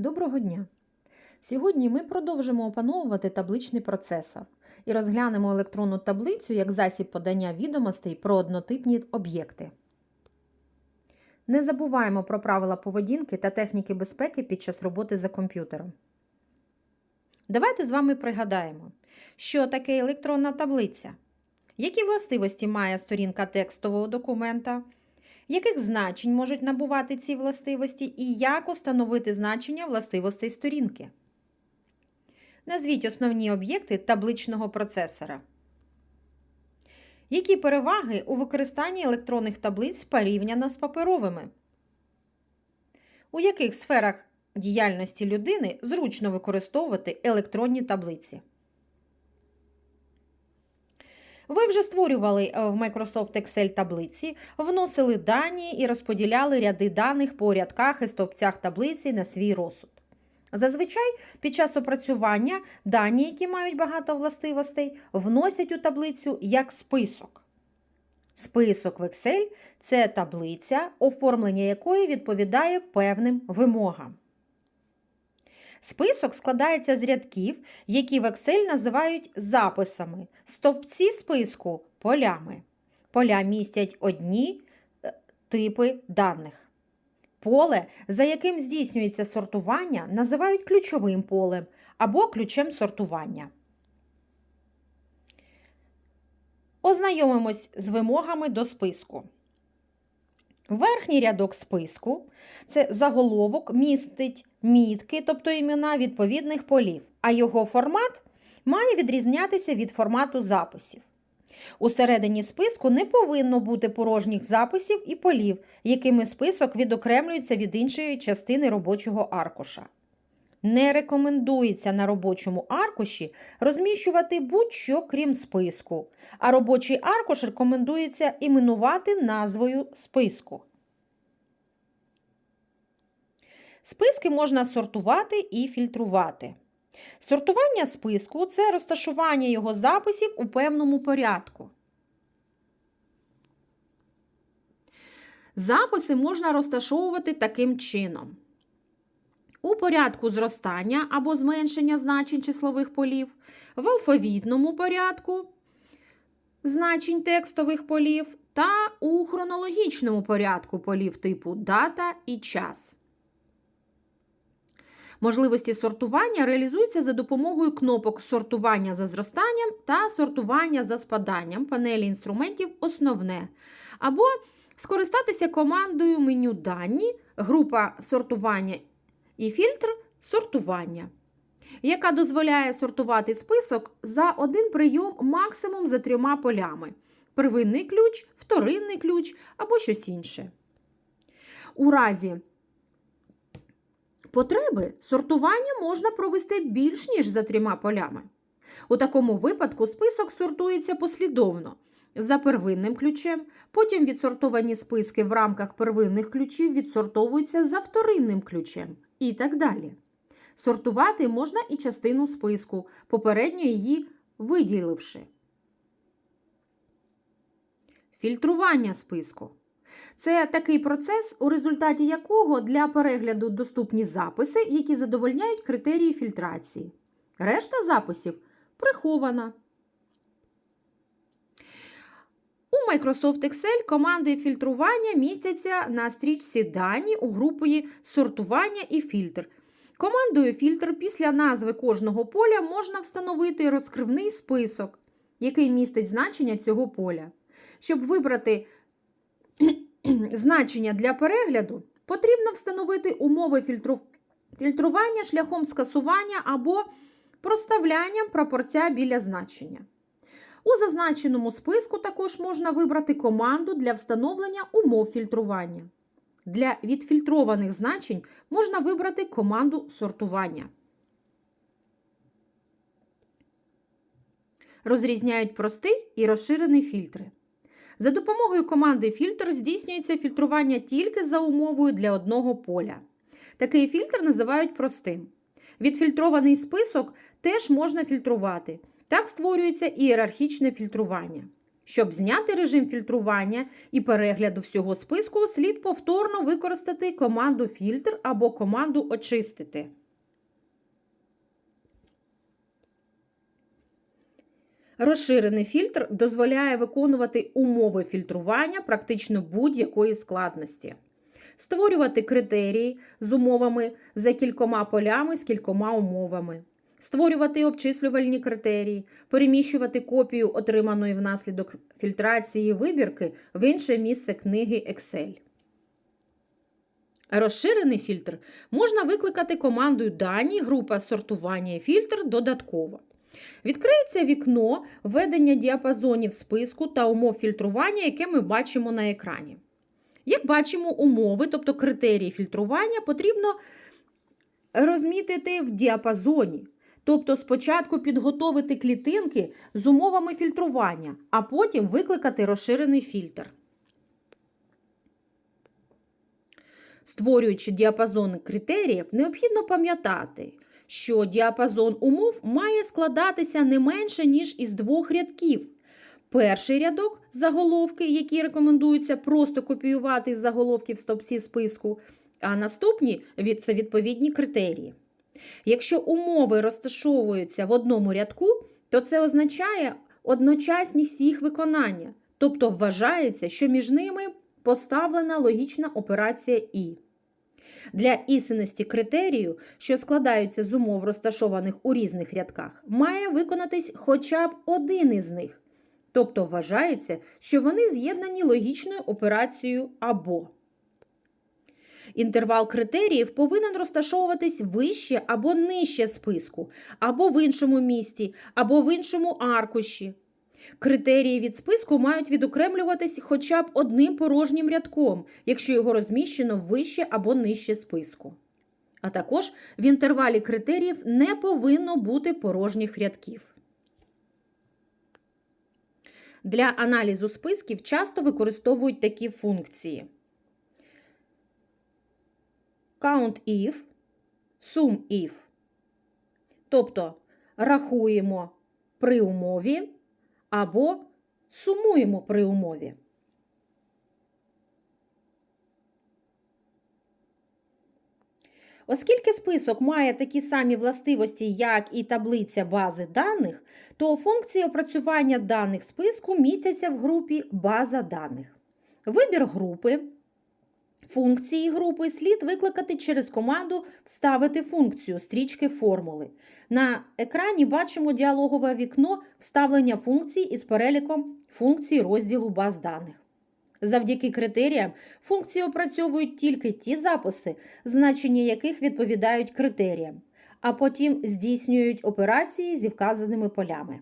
Доброго дня! Сьогодні ми продовжимо опановувати табличний процесор і розглянемо електронну таблицю як засіб подання відомостей про однотипні об'єкти. Не забуваємо про правила поведінки та техніки безпеки під час роботи за комп'ютером. Давайте з вами пригадаємо, що таке електронна таблиця, які властивості має сторінка текстового документа, яких значень можуть набувати ці властивості і як установити значення властивостей сторінки. Назвіть основні об'єкти табличного процесора. Які переваги у використанні електронних таблиць порівняно з паперовими? У яких сферах діяльності людини зручно використовувати електронні таблиці? Ви вже створювали е, в Microsoft Excel таблиці, вносили дані і розподіляли ряди даних по рядках і стовпцях таблиці на свій розсуд. Зазвичай під час опрацювання дані, які мають багато властивостей, вносять у таблицю як список. Список в Excel це таблиця, оформлення якої відповідає певним вимогам. Список складається з рядків, які в Excel називають записами, стовпці списку полями. Поля містять одні е, типи даних. Поле, за яким здійснюється сортування, називають ключовим полем або ключем сортування. Ознайомимось з вимогами до списку. Верхній рядок списку це заголовок містить мітки, тобто імена відповідних полів, а його формат має відрізнятися від формату записів. У середині списку не повинно бути порожніх записів і полів, якими список відокремлюється від іншої частини робочого аркуша. Не рекомендується на робочому аркуші розміщувати будь-що крім списку, а робочий аркуш рекомендується іменувати назвою списку. Списки можна сортувати і фільтрувати. Сортування списку це розташування його записів у певному порядку. Записи можна розташовувати таким чином. У порядку зростання або зменшення значень числових полів, в алфавітному порядку значень текстових полів та у хронологічному порядку полів типу дата і час. Можливості сортування реалізуються за допомогою кнопок сортування за зростанням та сортування за спаданням панелі інструментів Основне. Або скористатися командою меню Дані, група сортування і фільтр сортування, яка дозволяє сортувати список за один прийом максимум за трьома полями: первинний ключ, вторинний ключ або щось інше. У разі потреби сортування можна провести більш ніж за трьома полями. У такому випадку список сортується послідовно. За первинним ключем, потім відсортовані списки в рамках первинних ключів відсортовуються за вторинним ключем і так далі. Сортувати можна і частину списку, попередньо її виділивши. Фільтрування списку. Це такий процес, у результаті якого для перегляду доступні записи, які задовольняють критерії фільтрації. Решта записів прихована. У Microsoft Excel команди фільтрування містяться на стрічці дані у групі сортування і фільтр. Командою фільтр після назви кожного поля можна встановити розкривний список, який містить значення цього поля. Щоб вибрати значення для перегляду, потрібно встановити умови фільтру... фільтрування шляхом скасування або проставлянням прапорця біля значення. У зазначеному списку також можна вибрати команду для встановлення умов фільтрування. Для відфільтрованих значень можна вибрати команду сортування. Розрізняють простий і розширений фільтри. За допомогою команди фільтр здійснюється фільтрування тільки за умовою для одного поля. Такий фільтр називають простим. Відфільтрований список теж можна фільтрувати. Так створюється ієрархічне фільтрування. Щоб зняти режим фільтрування і перегляду всього списку, слід повторно використати команду фільтр або команду очистити. Розширений фільтр дозволяє виконувати умови фільтрування практично будь-якої складності, створювати критерії з умовами за кількома полями з кількома умовами, створювати обчислювальні критерії, переміщувати копію отриманої внаслідок фільтрації вибірки в інше місце книги Excel. Розширений фільтр можна викликати командою дані група сортування і фільтр додатково. Відкриється вікно введення діапазонів списку та умов фільтрування, яке ми бачимо на екрані. Як бачимо, умови, тобто критерії фільтрування, потрібно розмітити в діапазоні. Тобто спочатку підготовити клітинки з умовами фільтрування, а потім викликати розширений фільтр. Створюючи діапазон критеріїв, необхідно пам'ятати, що діапазон умов має складатися не менше, ніж із двох рядків. Перший рядок заголовки, які рекомендується просто копіювати з заголовків стопці списку, а наступні це відповідні критерії. Якщо умови розташовуються в одному рядку, то це означає одночасність їх виконання, тобто вважається, що між ними поставлена логічна операція І. Для істинності критерію, що складаються з умов, розташованих у різних рядках, має виконатись хоча б один із них. Тобто вважається, що вони з'єднані логічною операцією або. Інтервал критеріїв повинен розташовуватись вище або нижче списку, або в іншому місті, або в іншому аркуші. Критерії від списку мають відокремлюватись хоча б одним порожнім рядком, якщо його розміщено вище або нижче списку. А також в інтервалі критеріїв не повинно бути порожніх рядків. Для аналізу списків часто використовують такі функції: COUNTIF, SUMIF. Тобто рахуємо при умові або сумуємо при умові. Оскільки список має такі самі властивості, як і таблиця бази даних, то функції опрацювання даних списку містяться в групі База даних. Вибір групи. Функції групи слід викликати через команду Вставити функцію стрічки формули. На екрані бачимо діалогове вікно вставлення функцій із переліком функцій розділу баз даних. Завдяки критеріям функції опрацьовують тільки ті записи, значення яких відповідають критеріям, а потім здійснюють операції зі вказаними полями.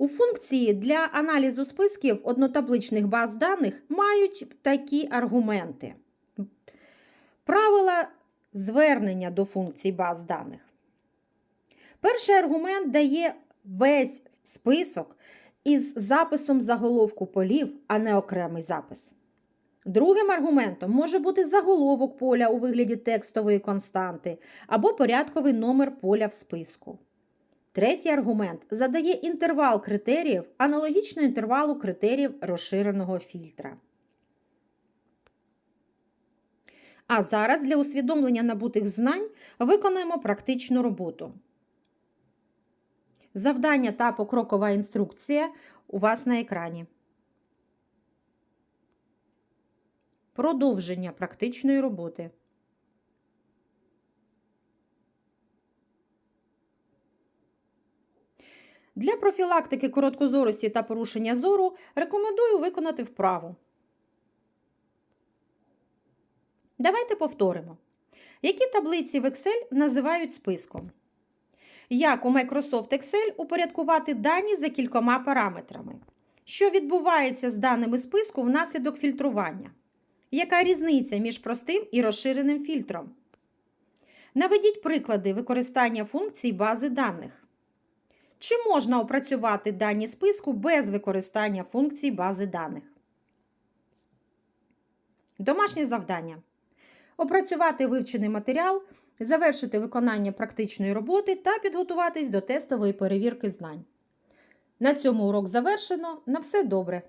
У функції для аналізу списків однотабличних баз даних мають такі аргументи. Правила звернення до функцій баз даних. Перший аргумент дає весь список із записом заголовку полів, а не окремий запис. Другим аргументом може бути заголовок поля у вигляді текстової константи або порядковий номер поля в списку. Третій аргумент задає інтервал критеріїв, аналогічно інтервалу критеріїв розширеного фільтра. А зараз для усвідомлення набутих знань виконаємо практичну роботу. Завдання та покрокова інструкція у вас на екрані. Продовження практичної роботи. Для профілактики короткозорості та порушення зору рекомендую виконати вправу. Давайте повторимо. Які таблиці в Excel називають списком? Як у Microsoft Excel упорядкувати дані за кількома параметрами? Що відбувається з даними списку внаслідок фільтрування? Яка різниця між простим і розширеним фільтром? Наведіть приклади використання функцій бази даних. Чи можна опрацювати дані списку без використання функцій бази даних? Домашнє завдання. опрацювати вивчений матеріал, завершити виконання практичної роботи та підготуватись до тестової перевірки знань. На цьому урок завершено. На все добре!